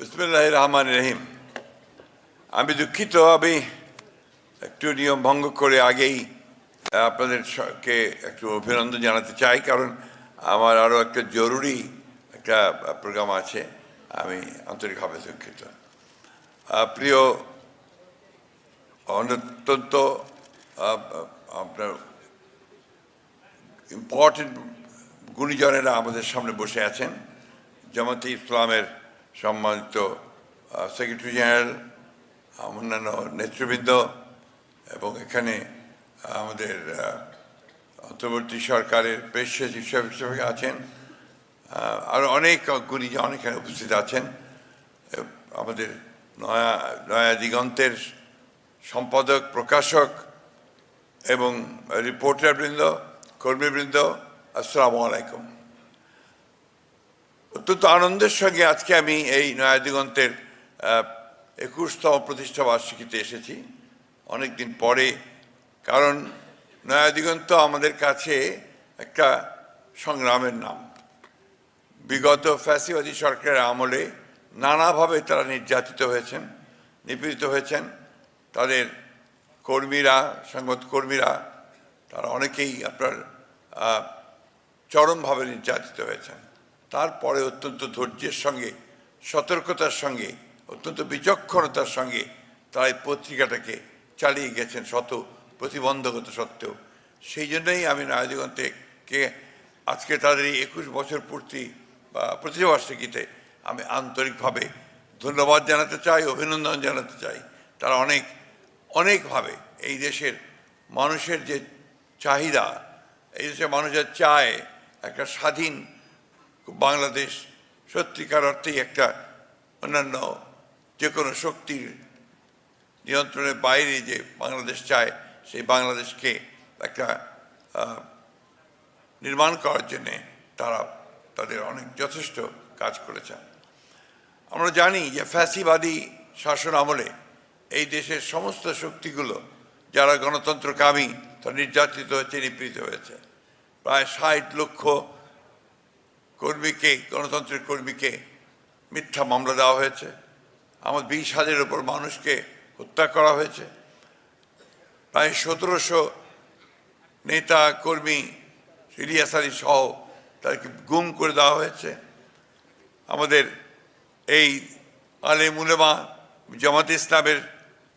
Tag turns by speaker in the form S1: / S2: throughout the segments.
S1: বিসমুল্লাহ রহমান রহিম আমি দুঃখিত, আমি একটু নিয়ম ভঙ্গ করে আগেই আপনাদেরকে একটু অভিনন্দন জানাতে চাই, কারণ আমার আরও একটা জরুরি একটা প্রোগ্রাম আছে, আমি আন্তরিকভাবে দুঃখিত। প্রিয় অত্যন্ত আপনার ইম্পর্টেন্ট গুণীজনেরা আমাদের সামনে বসে আছেন, জামাতে ইসলামের সম্মানিত সেক্রেটারি জেনারেল অন্যান্য নেতৃবৃন্দ এবং এখানে আমাদের অন্তর্বর্তী সরকারের প্রেস সচিব হিসেবে আছেন। আর অনেক গুণীজন এখানে উপস্থিত আছেন। আমাদের নয়া নয়া দিগন্তের সম্পাদক, প্রকাশক এবং রিপোর্টারবৃন্দ, কর্মীবৃন্দ, আসসালামু আলাইকুম। অত্যন্ত আনন্দের সঙ্গে আজকে আমি এই নয়া দিগন্তের একুশতম প্রতিষ্ঠা বার্ষিকীতে এসেছি। অনেক দিন পরে, কারণ নয়া দিগন্ত আমাদের কাছে একটা সংগ্রামের নাম। বিগত ফ্যাসিবাদী সরকারের আমলে নানাভাবে তারা নির্যাতিত হয়েছেন, নিপীড়িত হয়েছেন। তাদের কর্মীরা সংবাদকর্মীরা তারা অনেকেই আপনার চরমভাবে নির্যাতিত হয়েছেন। তারপরে অত্যন্ত ধৈর্যের সঙ্গে, সতর্কতার সঙ্গে, অত্যন্ত বিচক্ষণতার সঙ্গে তারা এই পত্রিকাটাকে চালিয়ে গেছেন শত প্রতিবন্ধকতা সত্ত্বেও। সেই জন্যই আমি নায়দিগন্তেকে আজকে তাদের এই একুশ বছর পূর্তি বা প্রতিবার্ষিকীতে আমি আন্তরিকভাবে ধন্যবাদ জানাতে চাই, অভিনন্দন জানাতে চাই। তারা অনেক, অনেকভাবে এই দেশের মানুষের যে চাহিদা, এই দেশের মানুষের চায়, একটা স্বাধীন বাংলাদেশ সত্যিকার অর্থেই একটা অন্যান্য যে কোনো শক্তির নিয়ন্ত্রণের বাইরে যে বাংলাদেশ চায়, সেই বাংলাদেশকে একটা নির্মাণ করার জন্যে তারা তাদের অনেক যথেষ্ট কাজ করেছেন আমরা জানি যে ফ্যাসিবাদী শাসন আমলে এই দেশের সমস্ত শক্তিগুলো যারা গণতন্ত্রকামী, তারা নির্যাতিত হয়েছে, নিপীড়িত হয়েছে। প্রায় ষাট লক্ষ কর্মীকে, গণতন্ত্রের কর্মীকে মিথ্যা মামলা দেওয়া হয়েছে। আমার বিশ হাজারের ওপর মানুষকে হত্যা করা হয়েছে। প্রায় সতেরোশো নেতা, কর্মী, ইলিয়াস আলী সহ তাদেরকে গুম করে দেওয়া হয়েছে। আমাদের এই আলে মুলেমা জামাত ইসলামের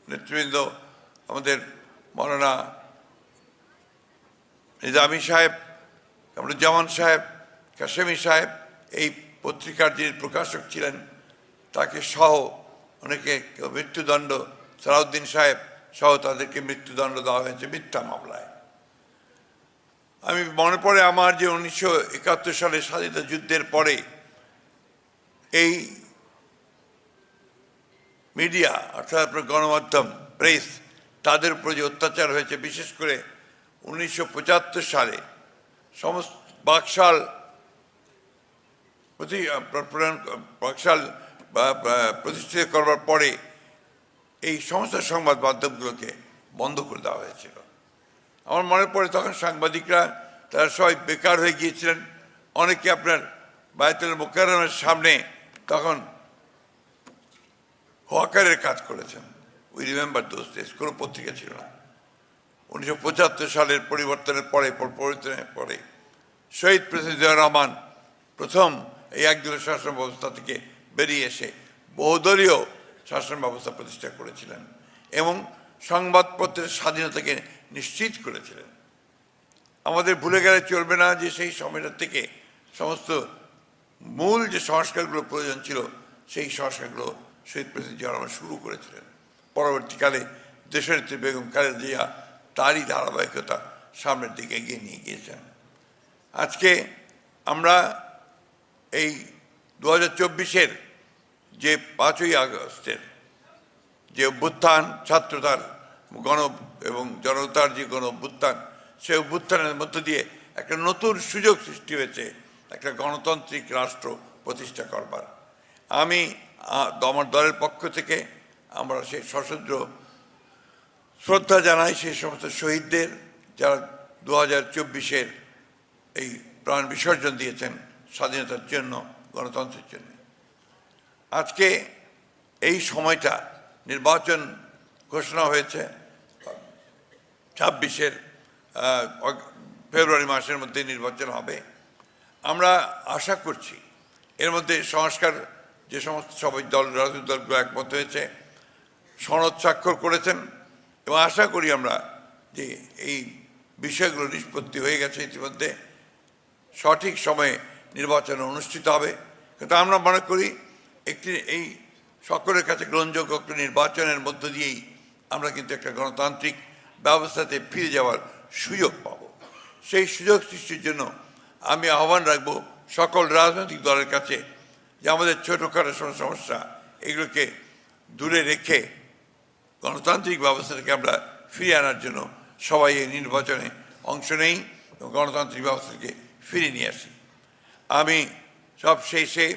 S1: নেতৃবৃন্দ, আমাদের মৌলানা নিজামী সাহেব জামান সাহেব কাশেমি সাহেব এই পত্রিকার যিনি প্রকাশক ছিলেন, তাকে সহ অনেকে মৃত্যুদণ্ড, সালাউদ্দিন সাহেব সহ তাদেরকে মৃত্যুদণ্ড দেওয়া হয়েছে মিথ্যা মামলায়। আমি মনে পড়ে আমার যে উনিশশো একাত্তর সালে স্বাধীনতা যুদ্ধের পরে এই মিডিয়া, অর্থাৎ গণমাধ্যম, প্রেস, তাদের উপর যে অত্যাচার হয়েছে, বিশেষ করে উনিশশো পঁচাত্তর সালে, সমস্ত বাকশাল প্রতি বা- প্রতিষ্ঠিত করবার পরে এই সমস্ত সংবাদ মাধ্যমগুলোকে বন্ধ করে দেওয়া হয়েছিল। আমার মনে পড়ে তখন সাংবাদিকরা, তারা সবাই বেকার হয়ে গিয়েছিলেন। অনেকে আপনার বায়তুল মোকারমের সামনে তখন হকারের কাজ করেছেন। উই রিমেম্বার দোজ ডেজ কোনো পত্রিকা ছিল না। উনিশশো পঁচাত্তর সালের পরিবর্তনের পরে, পর- পরিবর্তনের পরে শহীদ প্রেসিডেন্ট রহমান প্রথম এই একদলীয় শাসন ব্যবস্থা থেকে বেরিয়ে এসে বহুদলীয় শাসন ব্যবস্থা প্রতিষ্ঠা করেছিলেন এবং সংবাদপত্রের স্বাধীনতাকে নিশ্চিত করেছিলেন। আমাদের ভুলে গেলে চলবে না যে সেই সময়টা থেকে সমস্ত মূল যে সংস্কারগুলো প্রয়োজন ছিল, সেই সংস্কারগুলো শহীদ প্রেসিডেন্ট জিয়া শুরু করেছিলেন। পরবর্তীকালে দেশনেত্রী বেগম খালেদা জিয়া তারই ধারাবাহিকতা সামনের দিকে এগিয়ে নিয়ে গিয়েছেন। আজকে আমরা এই দু হাজার চব্বিশের যে পাঁচই আগস্টের যে অভ্যুত্থান, ছাত্রতার গণ এবং জনতার যে গণ অভ্যুত্থান, সেই অভ্যুত্থানের মধ্য দিয়ে একটা নতুন সুযোগ সৃষ্টি হয়েছে, একটা গণতান্ত্রিক রাষ্ট্র প্রতিষ্ঠা করবার। আমি আমার দলের পক্ষ থেকে আমরা সেই সশস্ত্র শ্রদ্ধা জানাই সেই সমস্ত শহীদদের যারা দু হাজার চব্বিশের এই প্রাণ বিসর্জন দিয়েছেন। স্বাধীনতার জন্য, গণতন্ত্রের জন্য। আজকে এই সময়টা নির্বাচন ঘোষণা হয়েছে, ছাব্বিশের ফেব্রুয়ারি মাসের মধ্যে নির্বাচন হবে। আমরা আশা করছি, এর মধ্যে সংস্কার যে সমস্ত সবাই দল, রাজনৈতিক দলগুলো একমত হয়েছে, সনদ স্বাক্ষর করেছেন, এবং আশা করি আমরা যে এই বিষয়গুলো নিষ্পত্তি হয়ে গেছে ইতিমধ্যে। সঠিক সময়ে নির্বাচন অনুষ্ঠিত হবে। কিন্তু আমরা মনে করি একটি, এই সকলের কাছে গ্রহণযোগ্য একটি নির্বাচনের মধ্য দিয়েই আমরা কিন্তু একটা গণতান্ত্রিক ব্যবস্থাতে ফিরে যাওয়ার সুযোগ পাব। সেই সুযোগ সৃষ্টির জন্য আমি আহ্বান রাখব সকল রাজনৈতিক দলের কাছে যে আমাদের ছোটোখাটো সম- সমস্যা এগুলোকে দূরে রেখে গণতান্ত্রিক ব্যবস্থাটাকে আমরা ফিরিয়ে আনার জন্য সবাই এই নির্বাচনে অংশ নেই এবং গণতান্ত্রিক ব্যবস্থাকে ফিরিয়ে নিয়ে আসি। আমি সব শেষে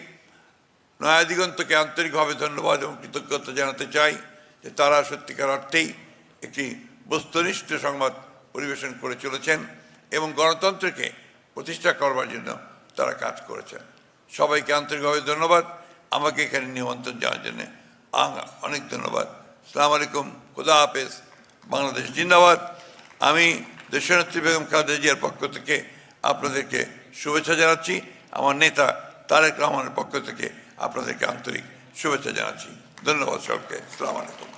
S1: নয়া দিগন্তকে আন্তরিকভাবে ধন্যবাদ এবং কৃতজ্ঞতা জানাতে চাই যে তারা সত্যিকার অর্থেই একটি বস্তুনিষ্ঠ সংবাদ পরিবেশন করে চলেছেন এবং গণতন্ত্রকে প্রতিষ্ঠা করবার জন্য তারা কাজ করেছেন। সবাইকে আন্তরিকভাবে ধন্যবাদ। আমাকে এখানে নিমন্ত্রণ জানার জন্য অনেক ধন্যবাদ। সালাম আলাইকুম। খুদা হাফেজ। বাংলাদেশ জিন্দাবাদ। আমি দেশনেত্রী বেগম খালেদা জিয়ার পক্ষ থেকে আপনাদেরকে শুভেচ্ছা জানাচ্ছি। আমার নেতা তারেক রহমানের পক্ষ থেকে আপনাদেরকে আন্তরিক শুভেচ্ছা জানাচ্ছি। ধন্যবাদ সবকে সালাম আলাইকুম।